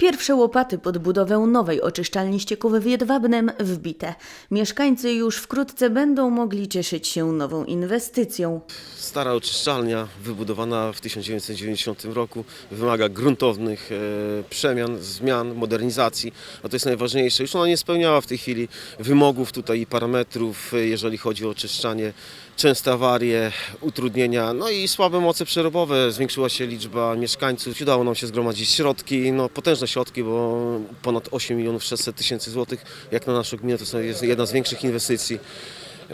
Pierwsze łopaty pod budowę nowej oczyszczalni ścieków w Jedwabnem wbite. Mieszkańcy już wkrótce będą mogli cieszyć się nową inwestycją. Stara oczyszczalnia, wybudowana w 1990 roku, wymaga gruntownych e, przemian, zmian, modernizacji, a to jest najważniejsze. Już ona nie spełniała w tej chwili wymogów tutaj i parametrów, e, jeżeli chodzi o oczyszczanie. Częste awarie, utrudnienia, no i słabe moce przerobowe. Zwiększyła się liczba mieszkańców. Udało nam się zgromadzić środki, no potężne środki, bo ponad 8 milionów 600 tysięcy złotych. Jak na naszą gminę to jest jedna z większych inwestycji.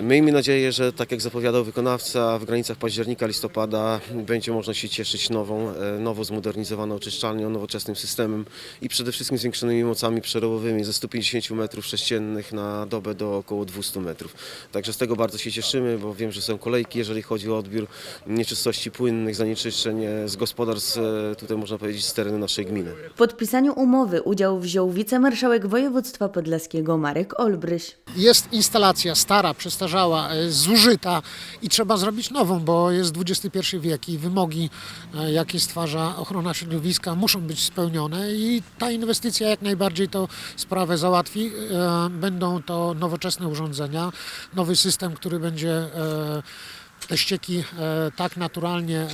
Miejmy nadzieję, że tak jak zapowiadał wykonawca, w granicach października, listopada będzie można się cieszyć nową, e, nowo zmodernizowaną oczyszczalnią, nowoczesnym systemem i przede wszystkim zwiększonymi mocami przerobowymi ze 150 metrów sześciennych na dobę do około 200 metrów. Także z tego bardzo się cieszymy, bo wiem, że są kolejki, jeżeli chodzi o odbiór nieczystości płynnych, zanieczyszczeń e, z gospodarstw, e, tutaj można powiedzieć z terenu naszej gminy. W podpisaniu umowy udział wziął wicemarszałek województwa podlaskiego Marek Olbryś. Jest instalacja stara, przestarzała, e, zużyta i trzeba zrobić nową, bo jest XXI wiek i wymogi, e, jakie stwarza ochrona środowiska, muszą być spełnione i ta inwestycja jak najbardziej to sprawę załatwi. E, Będą to nowoczesne urządzenia, nowy system, który będzie te ścieki e, tak naturalnie e,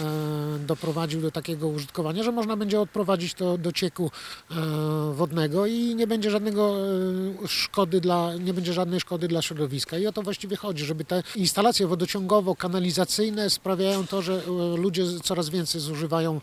doprowadził do takiego użytkowania, że można będzie odprowadzić to do cieku e, wodnego i nie będzie żadnego szkody dla, nie będzie żadnej szkody dla środowiska. I o to właściwie chodzi, żeby te instalacje wodociągowo-kanalizacyjne sprawiają to, że ludzie coraz więcej zużywają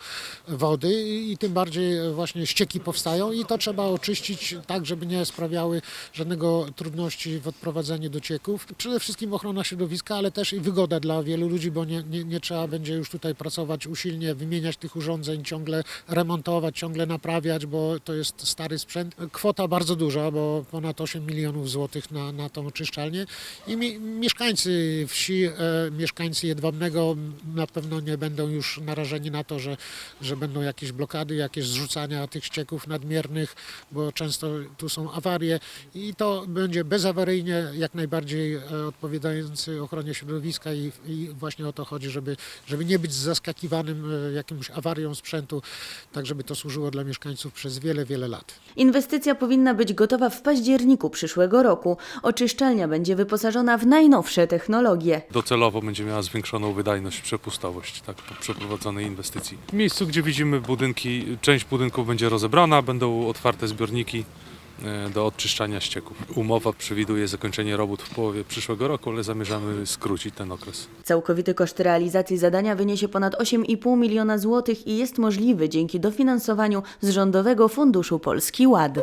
wody i tym bardziej właśnie ścieki powstają i to trzeba oczyścić tak, żeby nie sprawiały żadnego trudności w odprowadzeniu do cieków. Przede wszystkim ochrona środowiska, ale też i wygoda dla wielu ludzi, bo nie, nie, nie trzeba będzie już tutaj pracować usilnie, wymieniać tych urządzeń, ciągle remontować, ciągle naprawiać, bo to jest stary sprzęt. Kwota bardzo duża, bo ponad 8 milionów złotych na, na tą oczyszczalnię i mi, mieszkańcy wsi, e, mieszkańcy Jedwabnego na pewno nie będą już narażeni na to, że, że będą jakieś blokady, jakieś zrzucania tych ścieków nadmiernych, bo często tu są awarie i to będzie bezawaryjnie, jak najbardziej e, odpowiadający ochronie środowiska i, i właśnie o to chodzi, żeby, żeby nie być zaskakiwanym e, jakimś awarią sprzętu, tak żeby to służyło dla mieszkańców przez wiele, wiele lat. Inwestycja powinna być gotowa w październiku przyszłego roku. Oczyszczalnia będzie wyposażona w najnowsze technologie. docelowo będzie miała zwiększoną wydajność, przepustowość tak, po przeprowadzonej inwestycji. W miejscu, gdzie widzimy budynki, część budynków będzie rozebrana, będą otwarte zbiorniki do odczyszczania ścieków. Umowa przewiduje zakończenie robót w połowie przyszłego roku, ale zamierzamy skrócić ten okres. Całkowity koszt realizacji zadania wyniesie ponad 8,5 miliona złotych i jest możliwy dzięki dofinansowaniu z Rządowego Funduszu Polski Ład.